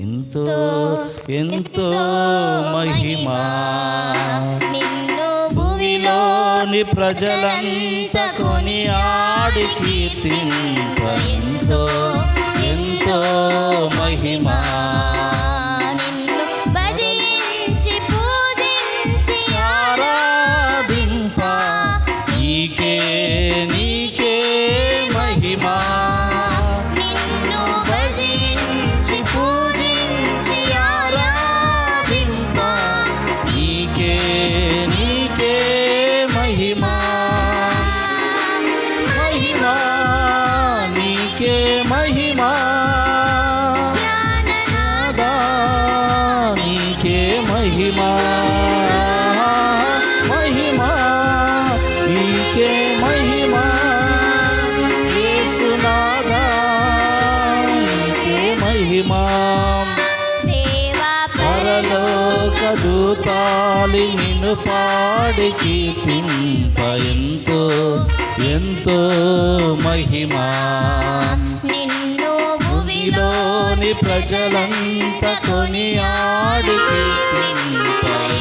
ఎంతో ఎంతో మహిమా. నిన్ను భూమిలోని ప్రజలంత కొని ఆడికి సింహ ఎంతో ఎంతో మహిమా. మహిమా. యేసునాదా దూతాలి నిన్ను పాడి కీర్తింప ఎంతో ఎంతో మహిమా. నిన్ను భూమిలోని ప్రజలంతా కొని ఆడి పింపయ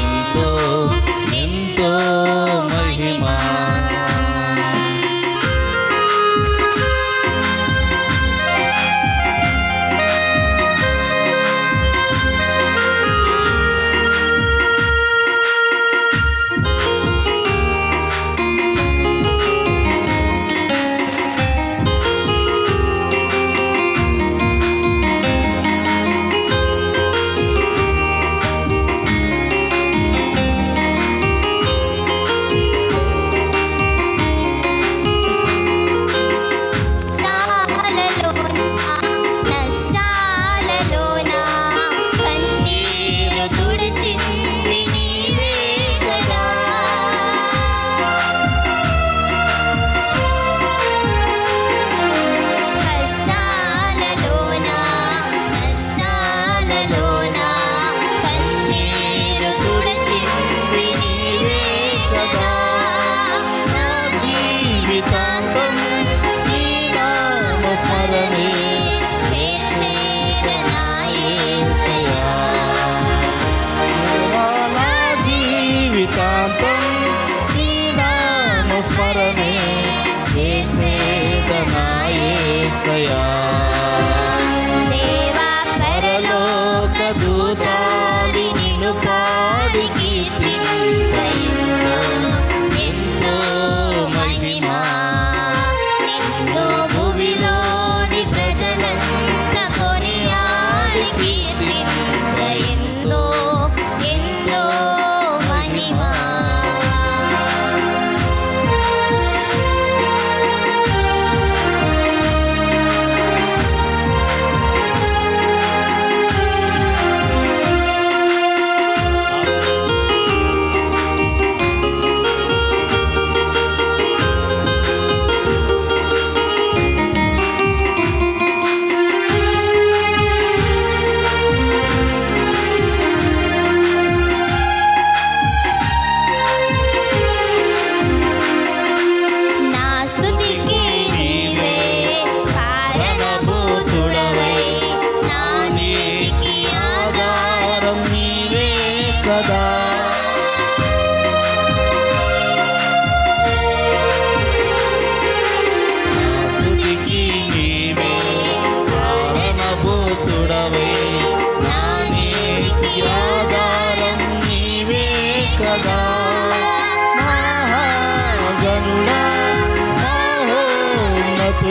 太阳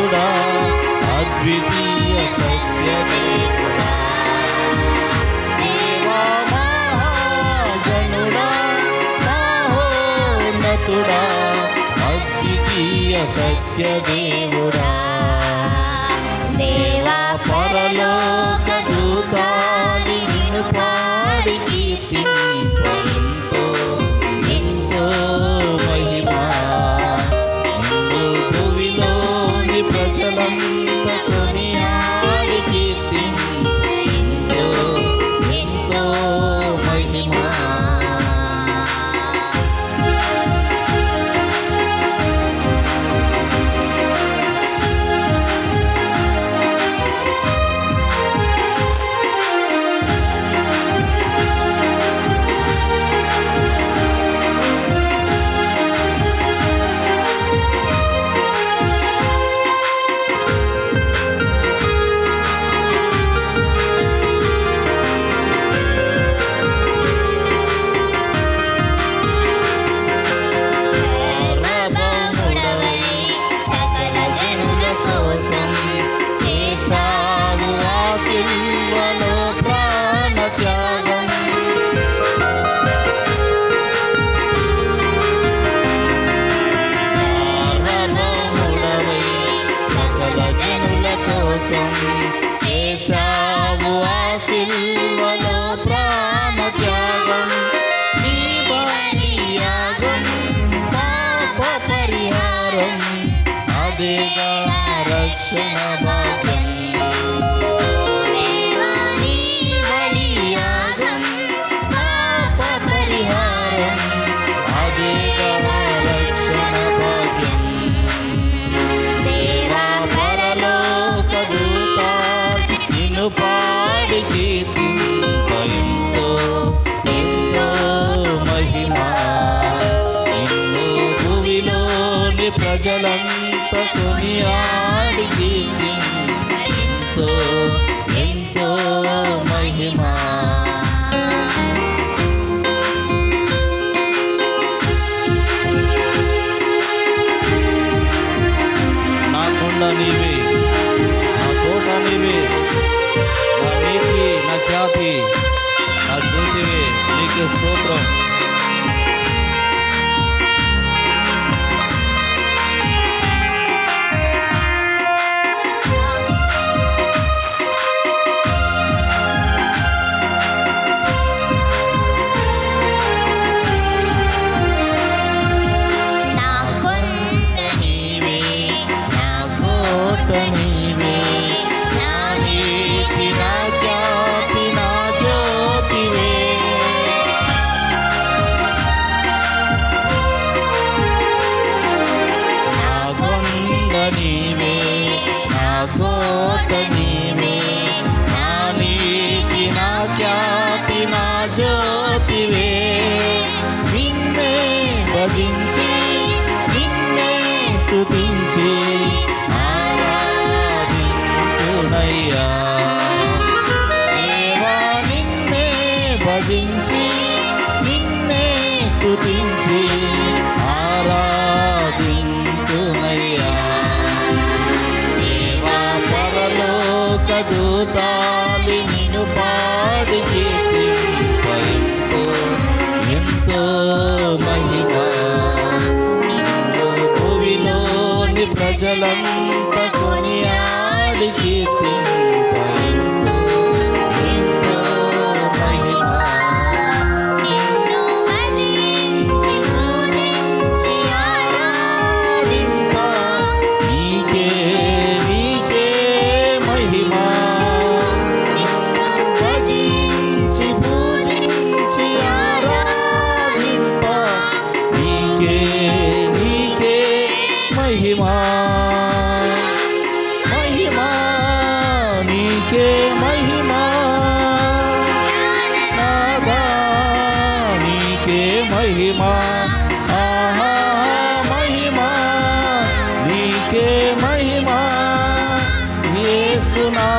దేవుడా అద్వితీయ సత్య దేవుడా జనుడా మహోన్నతుడా అద్వితీయ సత్య मेगा रक्षण भाग्यम् बलियागं पापपरिहारम् आजेगा रक्षण भाग्यम् देवा కుని ఆడికి ఎంతో ఎంతో మహిమా నాకుండా నీవే నా కోట నీవే నా నీతి నా ఖ్యాతి నా జ్యోతివే నీకు స్తోత్రం You. no